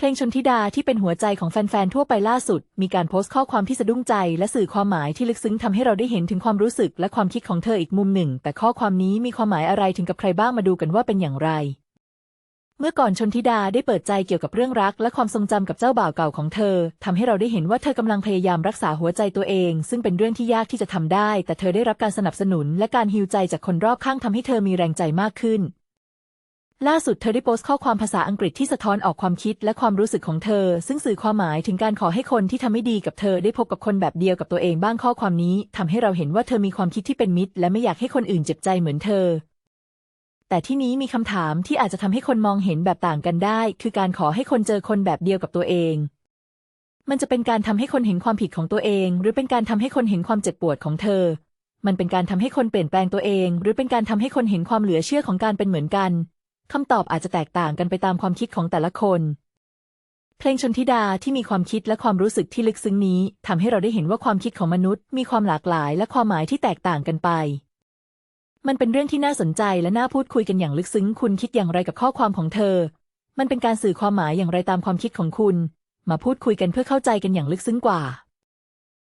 เพลงชนทิดาที่เป็นหัวใจของแฟนๆ ทั่วไปล่าสุด มีการโพสต์ข้อความที่สะดุ้งใจ และสื่อความหมายที่ลึกซึ้งทำให้เราได้เห็นถึงความรู้สึกและความคิดของเธออีกมุมหนึ่ง แต่ข้อความนี้มีความหมายอะไรถึงกับใครบ้างมาดูกันว่าเป็นอย่างไร เมื่อก่อนชนทิดาได้เปิดใจเกี่ยวกับเรื่องรัก และความทรงจำกับเจ้าบ่าวเก่าของเธอทำให้เราได้เห็นว่าเธอกำลังพยายามรักษาหัวใจตัวเอง ซึ่งเป็นเรื่องที่ยากที่จะทำได้ แต่เธอได้รับการสนับสนุน และการฮิวใจจากคนรอบข้างทำให้เธอมีแรงใจมากขึ้น ล่าสุดเธอได้โพสต์ข้อความภาษาอังกฤษที่สะท้อนออกความคิดและความรู้สึกของเธอ ซึ่งสื่อความหมายถึงการขอให้คนที่ทำไม่ดีกับเธอได้พบกับคนแบบเดียวกับตัวเองบ้างข้อความนี้ทำให้เราเห็นว่าเธอมีความคิดที่เป็นมิตร และไม่อยากให้คนอื่นเจ็บใจเหมือนเธอ แต่ที่นี้มีคำถามที่อาจจะทำให้คนมองเห็นแบบต่างกันได้ คือการขอให้คนเจอคนแบบเดียวกับตัวเองมันจะเป็นการทำให้คนเห็นความผิดของตัวเอง หรือเป็นการทำให้คนเห็นความเจ็บปวดของเธอ มันเป็นการทำให้คนเปลี่ยนแปลงตัวเอง หรือเป็นการทำให้คนเห็นความเหลือเชื่อของการเป็นเหมือนกัน คำตอบอาจจะแตกต่างกันไปตามความคิดของแต่ละคน เพลงชนทิดาที่มีความคิดและความรู้สึกที่ลึกซึ้งนี้ทำให้เราได้เห็นว่าความคิดของมนุษย์ มีความหลากหลายและความหมายที่แตกต่างกันไป มันเป็นเรื่องที่น่าสนใจและน่าพูดคุยกันอย่างลึกซึ้ง คุณคิดอย่างไรกับข้อความของเธอ มันเป็นการสื่อความหมายอย่างไรตามความคิดของคุณ มาพูดคุยกันเพื่อเข้าใจกันอย่างลึกซึ้งกว่า